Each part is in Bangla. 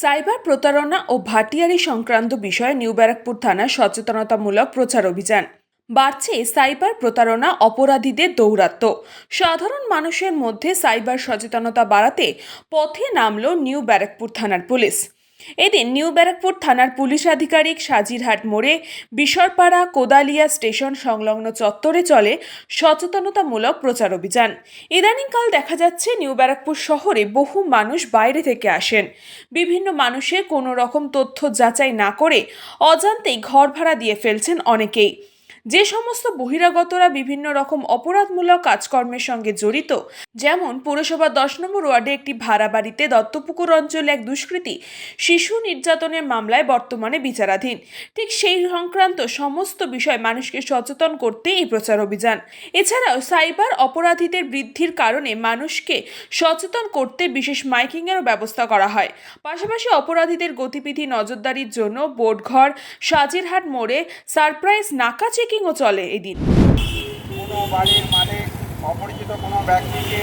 সাইবার প্রতারণা ও ভাটিয়ারি সংক্রান্ত বিষয়ে নিউ ব্যারাকপুর থানার সচেতনতামূলক প্রচার অভিযান। বাড়ছে সাইবার প্রতারণা অপরাধীদের দৌরাত্ম। সাধারণ মানুষের মধ্যে সাইবার সচেতনতা বাড়াতে পথে নামল নিউ ব্যারাকপুর থানার পুলিশ। এদিন নিউ ব্যারাকপুর থানার পুলিশ আধিকারিক সাজিরহাট মোড়ে বিশরপাড়া কোদালিয়া স্টেশন সংলগ্ন চত্বরে চলে সচেতনতামূলক প্রচার অভিযান। ইদানিংকাল দেখা যাচ্ছে নিউ ব্যারাকপুর শহরে বহু মানুষ বাইরে থেকে আসেন। বিভিন্ন মানুষের কোনো রকম তথ্য যাচাই না করে অজান্তেই ঘর ভাড়া দিয়ে ফেলছেন অনেকেই। যে সমস্ত বহিরাগতরা বিভিন্ন রকম অপরাধমূলক কাজকর্মের সঙ্গে জড়িত, যেমন পুরসভা দশ নম্বর ওয়ার্ডে একটি ভাড়া বাড়িতে দত্তপুকুর অঞ্চলে এক দুষ্কৃতী শিশু নির্যাতনের মামলায় বর্তমানে বিচারাধীন। ঠিক সেই সংক্রান্ত সমস্ত বিষয় মানুষকে সচেতন করতে এই প্রচার অভিযান। এছাড়াও সাইবার অপরাধীদের বৃদ্ধির কারণে মানুষকে সচেতন করতে বিশেষ মাইকিংয়েরও ব্যবস্থা করা হয়। পাশাপাশি অপরাধীদের গতিবিধি নজরদারির জন্য বোর্ডঘর, সাজিরহাট মোড়ে সারপ্রাইজ নাকা চেকিংও চলে এদিন কোনো বাড়ির মালিক, অপরিচিত কোনো ব্যক্তিকে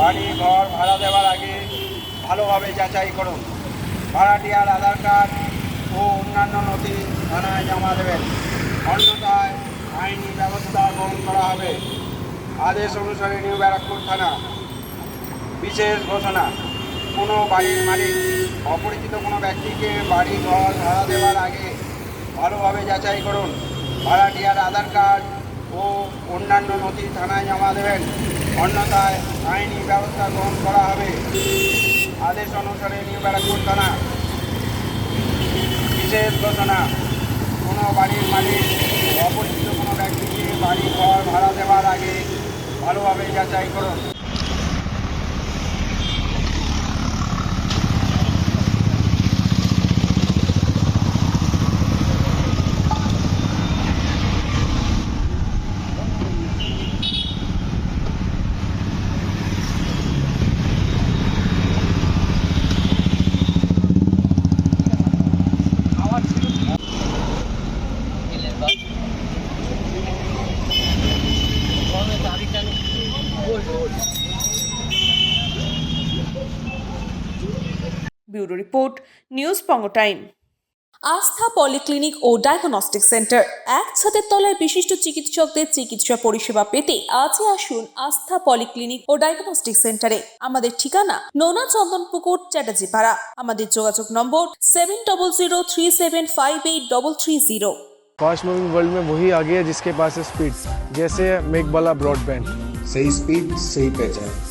বাড়ি, ঘর ভাড়া দেওয়ার আগে ভালোভাবে যাচাই করুন। ভাড়াটিয়ার আধার কার্ড ও অন্যান্য নথি থানায় জমা দেবেন। অন্যথায় আইনি ব্যবস্থা গ্রহণ করা হবে। আদেশ অনুসারে নিউ ব্যারাকপুর থানা। বিশেষ ঘোষণা, কোনো বাড়ির মালিক, অপরিচিত কোনো ব্যক্তিকে বাড়ি, ঘর ভাড়া দেওয়ার আগে ভালোভাবে যাচাই করুন। ভাড়াটিয়ার আধার কার্ড ও অন্যান্য নথি থানায় জমা দেবেন। অন্যথায় আইনি ব্যবস্থা গ্রহণ করা হবে। আদেশ অনুসারে নিউ ব্যারাকপুর থানা। বিশেষ ঘোষণা, কোনো বাড়ির মালিক অপরিচিত কোনো ব্যক্তিকে বাড়ি ঘর ভাড়া দেওয়ার আগে ভালোভাবে যাচাই করুন। ব্যুরো রিপোর্ট নিউজ পঙ্গ টাইম আস্থা পলিক্লিনিক ও ডায়াগনস্টিক সেন্টার এক ছাদের তলায় বিশিষ্ট চিকিৎসকদের চিকিৎসা পরিষেবা পেতে আজই আসুন আস্থা পলিক্লিনিক ও ডায়াগনস্টিক সেন্টারে আমাদের ঠিকানা নোনা চন্দনপুকুর চ্যাটার্জিপাড়া আমাদের যোগাযোগ নম্বর seven double zero three seven five eight double three zero fast moving world में वही आ गया जिसके पास है स्पीड जैसे मेक वाला ब्रॉडबैंड सही स्पीड सही पहचान